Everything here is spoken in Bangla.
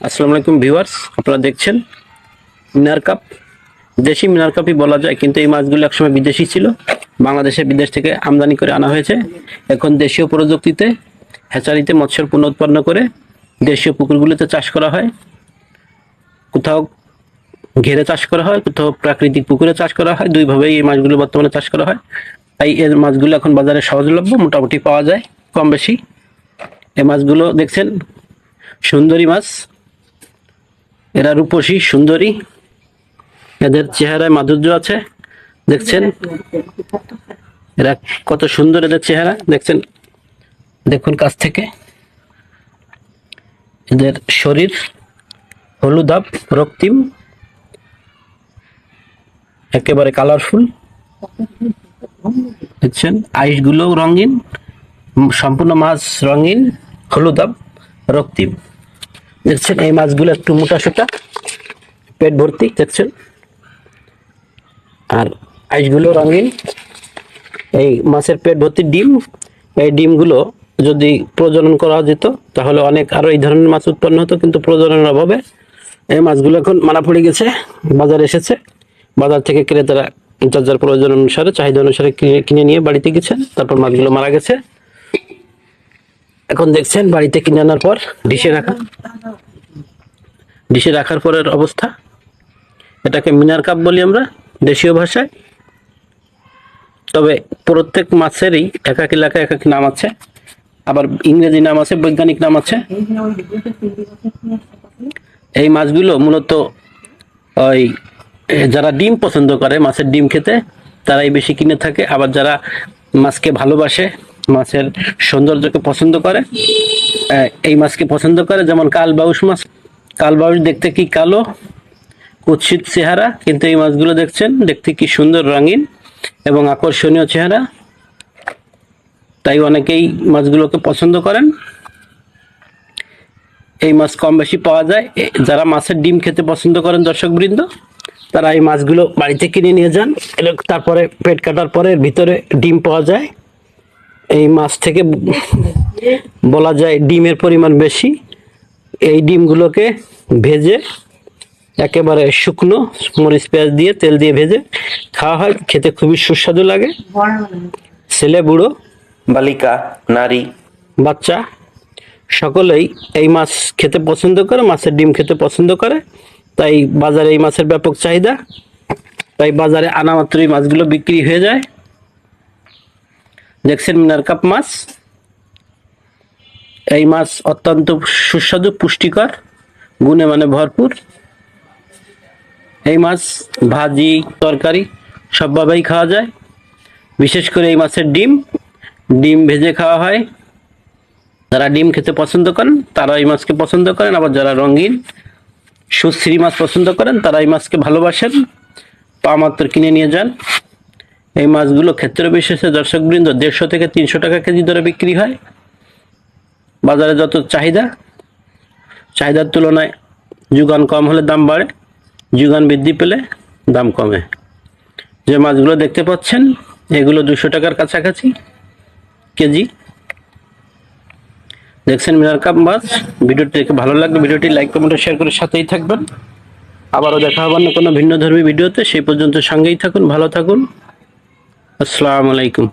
আসসালামু আলাইকুম ভিউয়ার্স, আপনারা দেখছেন মিনার কাপ। দেশি মিনার কাপই বলা যায়, কিন্তু এই মাছগুলো একসময় বিদেশি ছিল। বাংলাদেশে বিদেশ থেকে আমদানি করে আনা হয়েছে। এখন দেশীয় প্রযুক্তিতে, হ্যাচারিতে মৎস্যের পুনরুৎপন্ন করে দেশীয় পুকুরগুলিতে চাষ করা হয়। কোথাও ঘেরে চাষ করা হয়, কোথাও প্রাকৃতিক পুকুরে চাষ করা হয়। দুইভাবেই এই মাছগুলো বর্তমানে চাষ করা হয়। তাই এর মাছগুলো এখন বাজারে সহজলভ্য, মোটামুটি পাওয়া যায় কম বেশি এই মাছগুলো দেখছেন, সুন্দরী মাছ। এরা রূপসী, সুন্দরী। এদের চেহারায় মাধুর্য আছে। দেখছেন? এরা কত সুন্দর এদের চেহারা। দেখছেন? দেখুন কাছ থেকে। এদের শরীর হলুদাব রক্তিম। একেবারে কালারফুল। দেখছেন? আইসগুলো রঙিন। সম্পূর্ণ মাছ রঙিন হলুদাব রক্তিম। দেখছেন এই মাছগুলো একটু মোটা সোটা। পেট ভর্তি, দেখছেন? আর আইসগুলো রঙিন। এই মাছের পেট ভর্তি ডিম। এই ডিমগুলো যদি প্রজনন করা যেত, তাহলে অনেক আরও এই ধরনের মাছ উৎপন্ন হতো, কিন্তু প্রজননের অভাবে এই মাছগুলো এখন মারা পড়ে গেছে, বাজারে এসেছে। বাজার থেকে ক্রেতারা যার যার প্রয়োজন অনুসারে, চাহিদা অনুসারে কিনে নিয়ে বাড়িতে গেছেন, তারপর মাছগুলো মারা গেছে। এখন দেখছেন বাড়িতে কিনে আনার পর, ডিশে রাখা। ডিশে রাখার পরের অবস্থা। এটাকে মিনার কাপ বলি আমরা, দেশীয় ভাষায়। তবে প্রত্যেক মাছেরই এক এক এলাকায় এক এক নাম আছে। আবার ইংরেজি নাম আছে, বৈজ্ঞানিক নাম আছে। এই মাছগুলো মূলত ওই, যারা ডিম পছন্দ করে মাছের ডিম খেতে, তারাই বেশি কিনে থাকে। আবার যারা মাছকে ভালোবাসে, মাছের সৌন্দর্যকে পছন্দ করে এই মাছকে পছন্দ করে, যেমন কাল কালবাউস মাছ কালবাউস দেখতে কি কালো? কুৎসিত চেহারা, কিন্তু এই মাছগুলো দেখছেন, দেখতে কি সুন্দর রঙিন এবং আকর্ষণীয় চেহারা। তাই অনেকেই মাছগুলোকে পছন্দ করেন। এই মাছ কম বেশি পাওয়া যায়। যারা মাছের ডিম খেতে পছন্দ করেন, দর্শকবৃন্দ, তারা এই মাছগুলো বাড়িতে কিনে নিয়ে যান। তারপরে পেট কাটার পরে ভিতরে ডিম পাওয়া যায়। এই মাছ থেকে বলা যায় ডিমের পরিমাণ বেশি। এই ডিমগুলোকে ভেজে একেবারে শুকনো মরিচ পেঁয়াজ দিয়ে তেল দিয়ে ভেজে খাওয়া হয়। খেতে খুবই সুস্বাদু লাগে। ছেলে বুড়ো বালিকা নারী। বাচ্চা সকলেই এই মাছ খেতে পছন্দ করে মাছের ডিম খেতে পছন্দ করে। তাই বাজারে এই মাছের ব্যাপক চাহিদা। তাই বাজারে আনা মাত্রই মাছগুলো বিক্রি হয়ে যায়। দেখছেন মিনার কাপ মাছ। এই মাছ অত্যন্ত সুস্বাদু, পুষ্টিকর, গুণে মানে ভরপুর। এই মাছ ভাজি, তরকারি সবভাবেই খাওয়া যায়। বিশেষ করে এই মাছের ডিম ডিম ভেজে খাওয়া হয়। যারা ডিম খেতে পছন্দ করেন, তারা এই মাছকে পছন্দ করেন। আবার যারা রঙিন, সুশ্রী মাছ পছন্দ করেন, তারা এই মাছকে ভালোবাসেন। পা মাত্র কিনে নিয়ে যান। এই মাছগুলো ক্ষেত্র বিশেষে দর্শকবৃন্দ দেড়শো থেকে তিনশো টাকা কেজি দরে বিক্রি হয়। বাজারে যত চাহিদা, চাহিদার তুলনায় যোগান কম হলে দাম বাড়ে, যোগান বৃদ্ধি পেলে দাম কমে। যে মাছগুলো দেখতে পাচ্ছেন, এগুলো দুশো টাকার কাছাকাছি কেজি। দেখছেন মিনার কাপ মাছ। ভিডিওটি দেখে ভালো লাগলে ভিডিওটি লাইক, কমেন্ট শেয়ার করে সাথেই থাকবেন। আবারও দেখা হবার না কোনো ভিন্ন ধর্মী ভিডিওতে। সেই পর্যন্ত সঙ্গেই থাকুন, ভালো থাকুন। আসসালামু আলাইকুম।